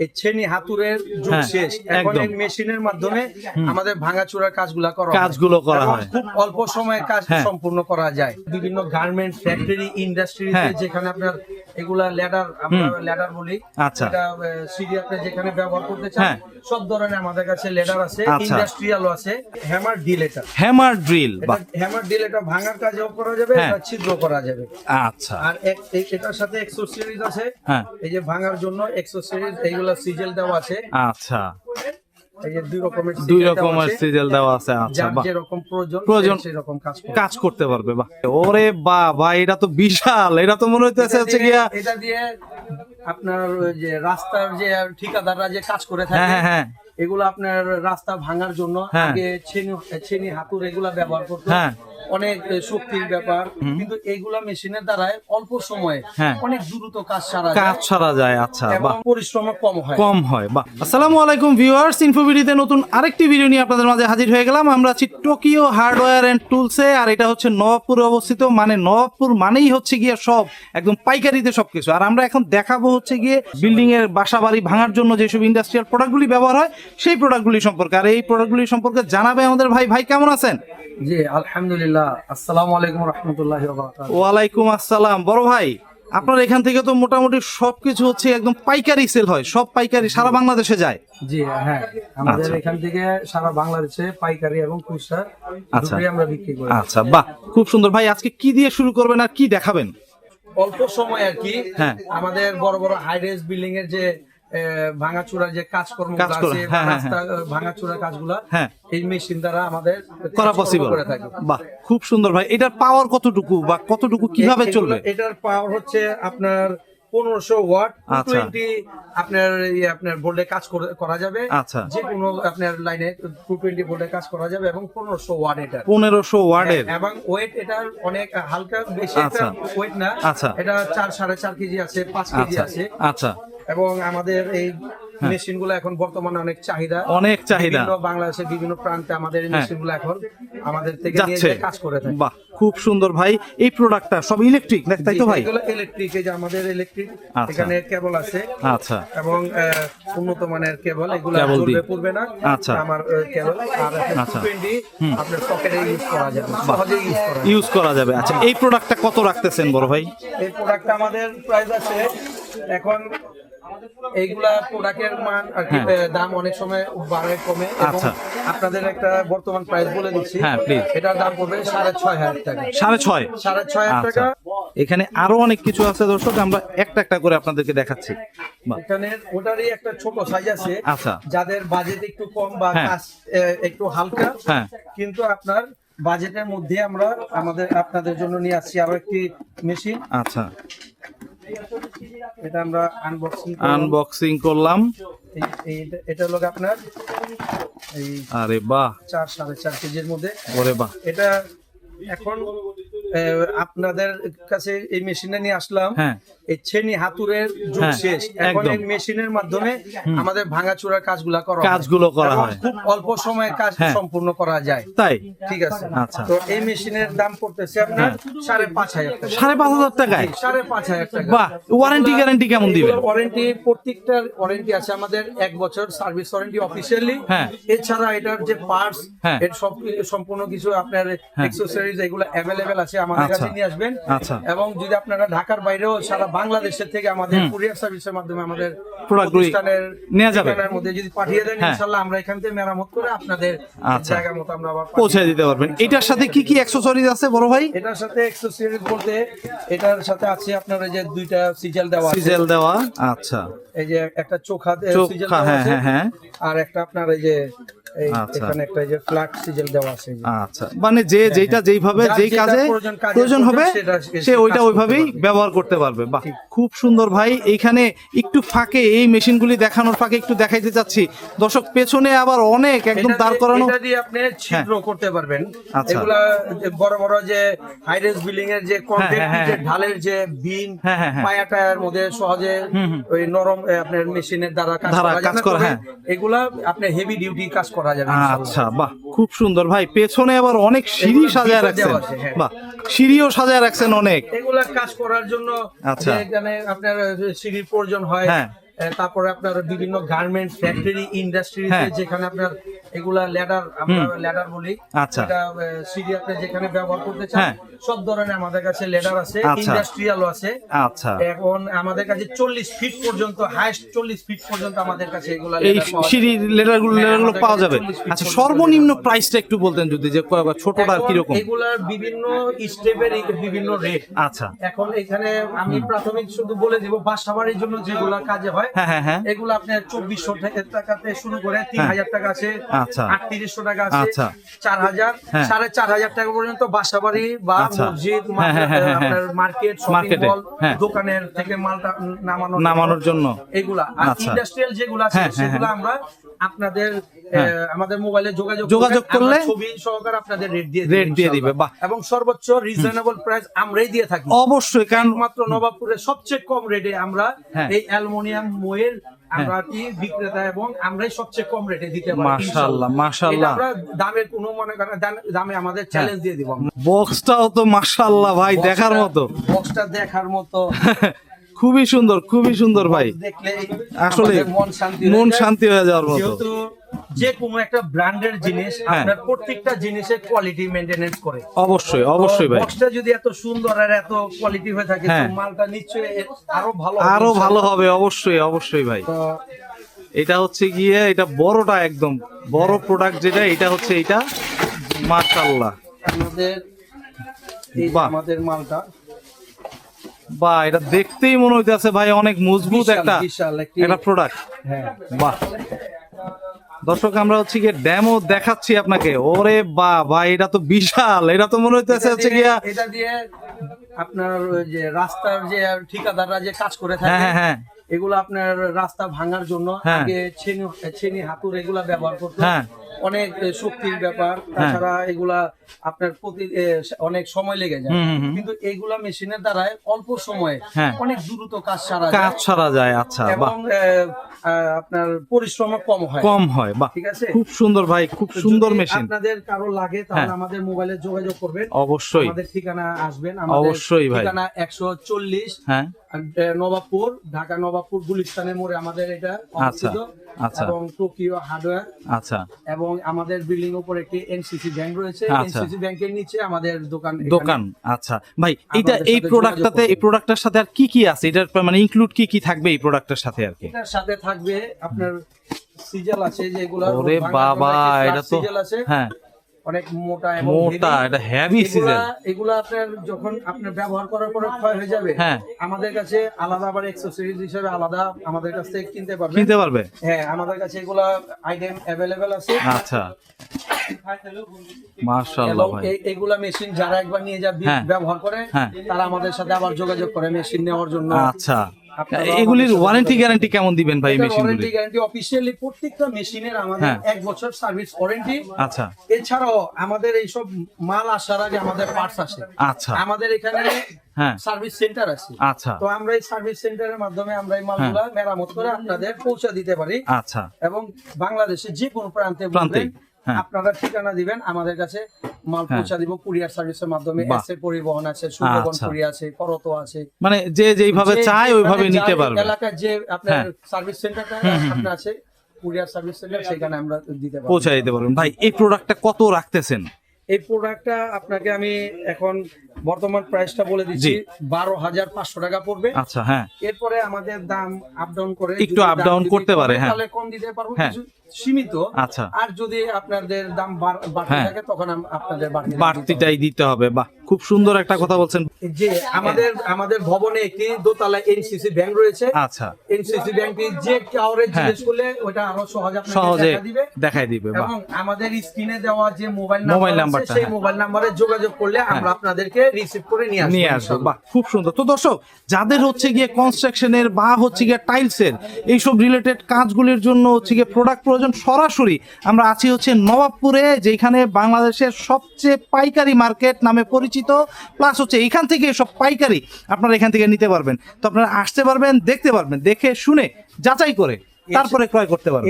এই ছেনি হাতুরের যুগ হ্যাঁ, শেষ এখন এই মেশিনের মাধ্যমে আমাদের কাজগুলা করা। কাজগুলো করা হয়। খুব অল্প সময়ে কাজ হ্যাঁ। সম্পূর্ণ করা যায় বিভিন্ন গার্মেন্ট ফ্যাক্টরি ইন্ডাস্ট্রিতে। যেখানে আপনার এগুলা ল্যাডার আমরা ল্যাডার বলি। আচ্ছা। এটা সিঁড়ি আপনি যেখানে ব্যবহার করতে চান হ্যাঁ। সব ধরনের আমাদের কাছে ল্যাডার আছে আচ্ছা। ইন্ডাস্ট্রিয়ালও আছে হ্যামার ডিল এটা। হ্যামার ড্রিল হ্যামার ডিল এটা ভাঙার কাজেও করা যাবে হ্যাঁ। এটা ছিদ্র করা যাবে। আচ্ছা। আর এটার সাথে এক্সোসিরিজ আছে। হ্যাঁ। এই যে ভাঙার জন্য এক্সোসিরিজ এইগুলো সিজেল দেওয়া আছে। আচ্ছা। দুই রকমের সিজেল দেওয়া আছে। সিজেল দেওয়া আছে আচ্ছা বাহ প্রয়োজন প্রয়োজন। কাজ করতে পারবে বাহ ওরে এটা তো বিশাল এটা তো মনে হইতেছে হচ্ছে গিয়া এটা দিয়ে আপনার যে রাস্তার যে ঠিকাদাররা যে কাজ করে হ্যাঁ থাকে হ্যাঁ হ্যাঁ এগুলো আপনার রাস্তা ভাঙার জন্য হ্যাঁ। আগে ছেনি ছেনি হাতুর এগুলা ব্যবহার করতো হ্যাঁ। অনেক শক্তির ব্যাপার কিন্তু এইগুলা মেশিনের দ্বারাই অল্প সময়ে হ্যাঁ। অনেক দ্রুত কাজ সারা কাজ ছাড়া যায় আচ্ছা বাহ। পরিশ্রম কম হয়। কম হয় বাহ। আসসালামু আলাইকুম ভিউয়ার্স ইনফোভিডিতে নতুন আরেকটি ভিডিও নিয়ে আপনাদের মাঝে হাজির হয়ে গেলাম। আমরা আছি টোকিও হার্ডওয়্যার এন্ড টুলসে আর এটা হচ্ছে নবাবপুরে অবস্থিত মানে নবাবপুর মানেই হচ্ছে গিয়ে সব একদম পাইকারিতে সবকিছু। আর আমরা এখন দেখাবো হচ্ছে গিয়ে বিল্ডিং এর বাসা বাড়ি ভাঙার জন্য যেসব ইন্ডাস্ট্রিয়াল প্রোডাক্টগুলি ব্যবহার হয় সেই প্রোডাক্টগুলি সম্পর্কে। আর এই প্রোডাক্টগুলি সম্পর্কে জানাবে আমাদের ভাই। ভাই কেমন আছেন? জি আলহামদুলিল্লাহ। আসসালামু আলাইকুম রহমতুল্লাহ ওয়ালাইকুম আসসালাম। বড় ভাই আপনার এখান থেকে তো মোটামুটি সবকিছু হচ্ছে একদম পাইকারি সেল হয় সব পাইকারি সারা বাংলাদেশে যায়। জি হ্যাঁ আমাদের আচ্ছা। এখান থেকে সারা বাংলাদেশে পাইকারি এবং খুচরা আচ্ছা। দুটোই আমরা বিক্রি করি। আচ্ছা বাহ খুব সুন্দর। ভাই আজকে কি দিয়ে শুরু করবেন আর কি দেখাবেন? অল্প সময় আর কি। হ্যাঁ। আমাদের বড় বড় হাইরেস বিল্ডিং এর যে ভাঙাচুরা যে কাজকর্ম কাজ করে, আছে হ্যাঁ, হ্যাঁ, রাস্তা ভাঙাচুরা কাজগুলা হ্যাঁ। এই মেশিন দ্বারা আমাদের করা পসিবল করে থাকি বাহ খুব সুন্দর ভাই। এটার পাওয়ার কতটুকু বা কতটুকু কীভাবে চলবে? এটার পাওয়ার হচ্ছে আপনার পনেরোশো ওয়াট আচ্ছা। টোয়েন্টি আপনার ইয়ে আপনার বোর্ডে কাজ করে- যাবে। আচ্ছা। যে কোনো আপনার লাইনে টু টোয়েন্টি বোর্ডে কাজ করা যাবে এবং পনেরোশো ওয়াট এটা পনেরোশো ওয়ার্ডের এবং ওয়েট এটার অনেক হালকা বেশি আচ্ছা। ওয়েট না। আচ্ছা। এটা চার সাড়ে চার কেজি আছে পাঁচ কেজি আচ্ছা আছে। আচ্ছা। এবং আমাদের এই মেশিনগুলো এখন বর্তমানে অনেক চাহিদা। অনেক চাহিদা। বাংলাদেশের বিভিন্ন প্রান্তে আমাদের এই হ্যাঁ। মেশিনগুলো এখন আমাদের থেকে নিয়ে কাজ করে থাকে। বাহ খুব সুন্দর ভাই। এই প্রোডাক্টটা সব ইলেকট্রিক তাই তো ভাই? এগুলো ইলেকট্রিক এই যে আমাদের ইলেকট্রিক আচ্ছা। এখানে কেবল আছে। আচ্ছা। এবং উন্নত মানের কেবল এগুলো চলবে। পড়বে না। আচ্ছা। আমার কেবল আর আচ্ছা। আপনার পকেটে ইউজ করা যাবে। সহজে ইউজ করা ইউজ করা যাবে। আচ্ছা এই প্রোডাক্টটা কত রাখতেছেন বড় ভাই? এই প্রোডাক্টটা আমাদের প্রাইস আছে এখন এইগুলা প্রোডাক্টের মান আর কি হ্যাঁ। দাম অনেক সময় বাড়ে কমে। আচ্ছা। আপনাদের একটা বর্তমান প্রাইস বলে দিচ্ছি। হ্যাঁ, please। এটার দাম পড়বে সাড়ে ছয় হাজার টাকা। সাড়ে ছয়? সাড়ে ছয় হাজার আচ্ছা। টাকা। এখানে আরও অনেক কিছু আছে দর্শক আমরা একটা একটা করে আপনাদেরকে দেখাচ্ছি। এখানে ওটারই একটা ছোট সাইজ আছে। আচ্ছা। যাদের বাজেট একটু কম বা হ্যাঁ। একটু হালকা। হ্যাঁ। কিন্তু আপনার বাজেটের মধ্যে আমরা আমাদের আপনাদের জন্য নিয়ে আসছি আরও একটি মেশিন আচ্ছা। এটা আমরা আনবক্সিং আনবক্সিং করলাম। এটা হলো আপনার আরে বাহ। চার সাড়ে চার কেজির মধ্যে। ওরে বাহ। এটা এখন আপনাদের কাছে এই মেশিনটা নিয়ে আসলাম। হ্যাঁ। এই ছেনি হাতুরের যুগ হ্যাঁ, শেষ। এখন এই মেশিনের মাধ্যমে আমাদের ভাঙাচোরার কাজগুলা করা কাজগুলো করা হয়। খুব অল্প সময়ে কাজ হ্যাঁ। সম্পূর্ণ করা যায়। তাই? ঠিক আছে। আচ্ছা। তো এই মেশিনের দাম পড়তেছে আপনার সাড়ে পাঁচ হাজার টাকা। সাড়ে পাঁচ হাজার টাকায়? সাড়ে পাঁচ হাজার টাকা। বাহ ওয়ারেন্টি গ্যারান্টি কেমন দিবেন? ওয়ারেন্টি প্রত্যেকটার ওয়ারেন্টি আছে আমাদের এক বছর সার্ভিস ওয়ারেন্টি অফিসিয়ালি হ্যাঁ। এছাড়া এটার যে পার্টস। এর সব সম্পূর্ণ কিছু আপনার এক্সেসরিজ এগুলো অ্যাভেলেবেল আছে। আমাদের আচ্ছা। কাছে নিয়ে আসবেন আচ্ছা। এবং যদি আপনারা ঢাকার বাইরেও সারা বাংলাদেশের থেকে আমাদের কুরিয়ার সার্ভিসের মাধ্যমে আমাদের প্রতিষ্ঠানের নেওয়া যাবে। মধ্যে যদি পাঠিয়ে দেন হ্যাঁ। ইনশাআল্লাহ আমরা এখান থেকে মেরামত করে আপনাদের আচ্ছা। জায়গা মতো আমরা আবার পৌঁছে দিতে পারবেন এটার সাথে কি কি অ্যাক্সেসরিজ আছে বড় ভাই এটার সাথে বলতে এটার সাথে আছে আপনার এই যে দুইটা সিজেল দেওয়া আছে সিজেল দেওয়া আচ্ছা এই যে একটা চোখা সিজেল দেওয়া হ্যাঁ, আছে হ্যাঁ, হ্যাঁ। আর একটা আপনার এই যে। এখানে একটা যে ফ্ল্যাট সিজেল দেওয়া আছে আচ্ছা মানে যে যেটা যেইভাবে যেই কাজে প্রয়োজন, হবে সে- ওইটা ওইভাবেই ব্যবহার করতে পারবে। বাহ খুব সুন্দর ভাই। এইখানে একটু ফাঁকে এই মেশিনগুলি দেখানোর ফাঁকে একটু দেখাইতে চাচ্ছি। দর্শক পেছনে আবার অনেক একদম দাঁড় করানো। এটা দিয়ে আপনি ছিদ্র করতে পারবেন। আচ্ছা। এগুলা বড় বড় যে হাইরেস বিল্ডিং এর যে কংক্রিট হ্যাঁ, হ্যাঁ, যে হ্যাঁ। ঢালের যে বিম হ্যাঁ, হ্যাঁ, হ্যাঁ। পায়া টায়ার মধ্যে সহজে ওই নরম আপনার মেশিনের দ্বারা কাজ করা হ্যাঁ। এগুলা আপনি হেভি ডিউটি কাজ করা যাবে আচ্ছা বাহ খুব সুন্দর ভাই পেছনে আবার অনেক সিঁড়ি সাজায় রাখছেন হ্যাঁ। বাহ সিঁড়িও সাজায় রাখছেন অনেক এগুলা কাজ করার জন্য আচ্ছা। এখানে আপনার সিঁড়ির প্রয়োজন হয় হ্যাঁ। তারপরে আপনার বিভিন্ন গার্মেন্টস ফ্যাক্টরি ইন্ডাস্ট্রি হ্যাঁ। যেখানে আপনার এগুলা লেডার আমরা লেডার বলি। আচ্ছা। এটা সিডি আপনি যেখানে ব্যবহার করতে চান হ্যাঁ। সব ধরনের আমাদের কাছে লেডার আছে আচ্ছা। ইন্ডাস্ট্রিয়ালও আছে। আচ্ছা। এখন আমাদের কাছে চল্লিশ ফিট পর্যন্ত হাইস্ট চল্লিশ ফিট পর্যন্ত আমাদের কাছে এগুলা এই পাওয়া। সিঁড়ি হ্যাঁ, পাওয়া যাবে। আচ্ছা সর্বনিম্ন। প্রাইসটা একটু বলতেন যদি যে ছোটটা কীরকম? এগুলার বিভিন্ন স্টেপের বিভিন্ন রেট আচ্ছা। এখন এখানে আমি প্রাথমিক শুধু বলে দিব বাসা বাড়ির জন্য যেগুলো কাজে হয় হ্যাঁ হ্যাঁ এগুলো আপনার চব্বিশশো টাকাতে শুরু করে তিন হাজার টাকা আছে। আচ্ছা। আটত্রিশশো টাকা আছে আচ্ছা। চার হাজার হ্যাঁ। সাড়ে চার হাজার টাকা পর্যন্ত বাসা বাড়ি বা আচ্ছা। মসজিদ হ্যাঁ, হ্যাঁ, মার্কেট মার্কেটে। দোকানের থেকে মালটা নামানো নামানোর জন্য এগুলা আর। ইন্ডাস্ট্রিয়াল যেগুলো আছে সেগুলো। আমরা আপনাদের। আমাদের মোবাইলে যোগাযোগ যোগাযোগ করলে ছবি সহকারে আপনাদের রেট দিয়ে রেট দিয়ে দিবে। এবং সর্বোচ্চ রিজনেবল প্রাইস আমরাই দিয়ে থাকি অবশ্যই কারণ একমাত্র নবাবপুরে সবচেয়ে কম রেটে আমরা। এই অ্যালুমিনিয়াম মোয়ের আমরা কি বিক্রেতা এবং আমরাই সবচেয়ে কম রেটে দিতে পারি মাশাআল্লাহ, মাশাআল্লাহ। আমরা দামের কোনো মনে করেন দাম- আমাদের চ্যালেঞ্জ দিয়ে দিব বক্সটাও তো মাশাআল্লাহ ভাই দেখার মতো। বক্সটা দেখার মতো। খুবই সুন্দর খুবই সুন্দর ভাই। দেখলে আসলে মন শান্তি হয়ে শান্তি হয়ে যাওয়ার মতো। যে কোনো একটা ব্র্যান্ডের জিনিস হ্যাঁ। আপনার প্রত্যেকটা জিনিসের কোয়ালিটি মেনটেনেন্স করে। অবশ্যই অবশ্যই ভাই। বক্সটা যদি এত সুন্দর আর এত কোয়ালিটি হয়ে থাকে তো হ্যাঁ। মালটা নিশ্চয়ই আরও ভালো হবে। আরও ভালো হবে অবশ্যই অবশ্যই ভাই। এটা হচ্ছে গিয়ে এটা বড়টা একদম বড় প্রোডাক্ট যেটা এটা হচ্ছে এটা মাশাআল্লাহ। আমাদের বাহ। আমাদের মালটা। বা এটা দেখতেই মনে হইতেছে ভাই অনেক মজবুত একটা বিশাল একটি একটা প্রোডাক্ট হ্যাঁ। বাহ। দর্শক আমরা হচ্ছে গিয়ে ড্যামও দেখাচ্ছি আপনাকে ওরে বা ভাই এটা তো বিশাল এটা তো মনে হইতেছে হচ্ছে গিয়া এটা দিয়ে আপনার ওই যে রাস্তার যে ঠিকাদাররা যে কাজ করে হ্যাঁ থাকে হ্যাঁ হ্যাঁ এগুলো আপনার রাস্তা ভাঙার জন্য হ্যাঁ। আগে ছেনি ছেনি হাতুর এগুলা ব্যবহার করতো হ্যাঁ। অনেক শক্তির ব্যাপার তাছাড়া এগুলা আপনার প্রতি অনেক সময় লেগে যায়। কিন্তু এগুলা মেশিনের দ্বারাই অল্প সময়ে হ্যাঁ। অনেক দ্রুত কাজ সারা কাজ ছাড়া যায় আচ্ছা এবং আপনার পরিশ্রম কম হয়। কম হয় বাহ। ঠিক আছে? খুব সুন্দর ভাই খুব সুন্দর মেশিন। আপনাদের কারও লাগে তাহলে হ্যাঁ। আমাদের মোবাইলে যোগাযোগ করবেন। অবশ্যই। আমাদের ঠিকানা আসবেন। অবশ্যই ভাই। ঠিকানা একশো চল্লিশ হ্যাঁ। নবাবপুর ঢাকা নবাবপুর গুলিস্তানের মোড়ে আমাদের এটা অবস্থিত। আচ্ছা। এবং টোকিও হার্ডওয়্যার। আচ্ছা। এবং আমাদের বিল্ডিং উপর একটি এনসিসি ব্যাংক রয়েছে। আচ্ছা। এনসিসি ব্যাংকের নিচে আমাদের দোকান দোকান আচ্ছা। ভাই এটা এই প্রোডাক্টটাতে এই প্রোডাক্টটার সাথে আর কি কি আছে? এটার মানে ইনক্লুড কি কি থাকবে এই প্রোডাক্টটার সাথে আর কি? এটার সাথে থাকবে আপনার সিজাল আছে যেগুলো ওরে বাবা এটা তো সিজাল আছে। হ্যাঁ। অনেক মোটা এবং মোটা এটা হেভি সিজন এগুলা আপনার যখন আপনার ব্যবহার করার পরে ক্ষয় হয়ে যাবে হ্যাঁ। আমাদের কাছে আলাদা আবার এক্সেসরিজ হিসেবে আলাদা আমাদের কাছ থেকে কিনতে পারবেন। কিনতে পারবে? হ্যাঁ আমাদের কাছে এগুলা আইটেম অ্যাভেলেবেল আছে। আচ্ছা। মাশাআল্লাহ ভাই। এগুলা মেশিন যারা একবার নিয়ে যাবে হ্যাঁ। ব্যবহার করে হ্যাঁ। তারা আমাদের সাথে আবার যোগাযোগ করে মেশিন নেওয়ার জন্য। আচ্ছা। এগুলির ওয়ারেন্টি গ্যারান্টি কেমন দিবেন ভাই মেশিনগুলি ওয়ারেন্টি গ্যারান্টি অফিসিয়ালি প্রত্যেকটা মেশিনের আমাদের হ্যাঁ। এক বছর সার্ভিস ওয়ারেন্টি আচ্ছা। এছাড়াও আমাদের এইসব মাল আসার আগে আমাদের পার্টস আসে। আচ্ছা। আমাদের এখানে হ্যাঁ। সার্ভিস সেন্টার আছে। আচ্ছা। তো আমরা এই সার্ভিস সেন্টারের মাধ্যমে আমরা এই মালগুলা মেরামত করে আপনাদের পৌঁছে দিতে পারি। আচ্ছা। এবং বাংলাদেশের যে কোনো প্রান্তে প্রান্তে, হ্যাঁ। আপনারা ঠিকানা দিবেন আমাদের কাছে মাল হ্যাঁ। পৌঁছা দিব কুরিয়ার সার্ভিসের মাধ্যমে। এসএ এসে পরিবহন আছে সুন্দরবন আচ্ছা। কুরিয়ার আছে করত আছে। মানে যে যেইভাবে চায় ওইভাবে নিতে পারবে। এলাকার যে আপনার হ্যাঁ। সার্ভিস সেন্টারটা আপনার আছে কুরিয়ার সার্ভিস সেন্টার সেখানে আমরা দিতে পারব। পৌঁছে দিতে পারবেন ভাই এই প্রোডাক্টটা কত রাখতেছেন? এই প্রোডাক্টটা আপনাকে আমি এখন বর্তমান প্রাইসটা বলে দিচ্ছি। বারো হাজার পাঁচশো টাকা পড়বে। আচ্ছা হ্যাঁ। এরপরে আমাদের দাম আপ ডাউন করে একটু down যদি করতে পারে, হ্যাঁ। তাহলে কম দিতে পারব হ্যাঁ। কিছু সীমিত। আচ্ছা। আর যদি আপনাদের দাম বাড়তে হ্যাঁ। থাকে তখন আপনাদের বাড়তি বাড়তিটাই দিতে হবে। বাহ খুব সুন্দর একটা কথা বলছেন। যে আমাদের আমাদের ভবনে একটি দোতলা এনসিসি ব্যাংক রয়েছে। আচ্ছা। এনসিসি ব্যাংকটি যে কাউরে হ্যাঁ। জিজ্ঞেস করলে ওটা আরও সহজ আপনাকে সহজে দেখাই দিবে। এবং আমাদের স্ক্রিনে দেওয়া যে মোবাইল মোবাইল নাম্বার নাম্বারটা, সেই হ্যাঁ। মোবাইল নাম্বারে যোগাযোগ করলে আমরা আপনাদেরকে রিসিভ করে নিয়ে আসব। নিয়ে আসব। বাহ খুব সুন্দর। তো দর্শক যাদের হচ্ছে গিয়ে কনস্ট্রাকশনের বা হচ্ছে গিয়ে টাইলসের এইসব রিলেটেড কাজগুলির জন্য হচ্ছে গিয়ে প্রোডাক্ট প্রয়োজন সরাসরি আমরা আছি হচ্ছে নবাবপুরে যেখানে বাংলাদেশের সবচেয়ে পাইকারি মার্কেট নামে পরিচিত। প্লাস হচ্ছে এখান থেকে সব পাইকারি আপনারা এখান থেকে নিতে পারবেন। তো আপনারা আসতে পারবেন দেখতে পারবেন দেখে শুনে যাচাই করে তারপরে ক্রয় করতে পারবেন।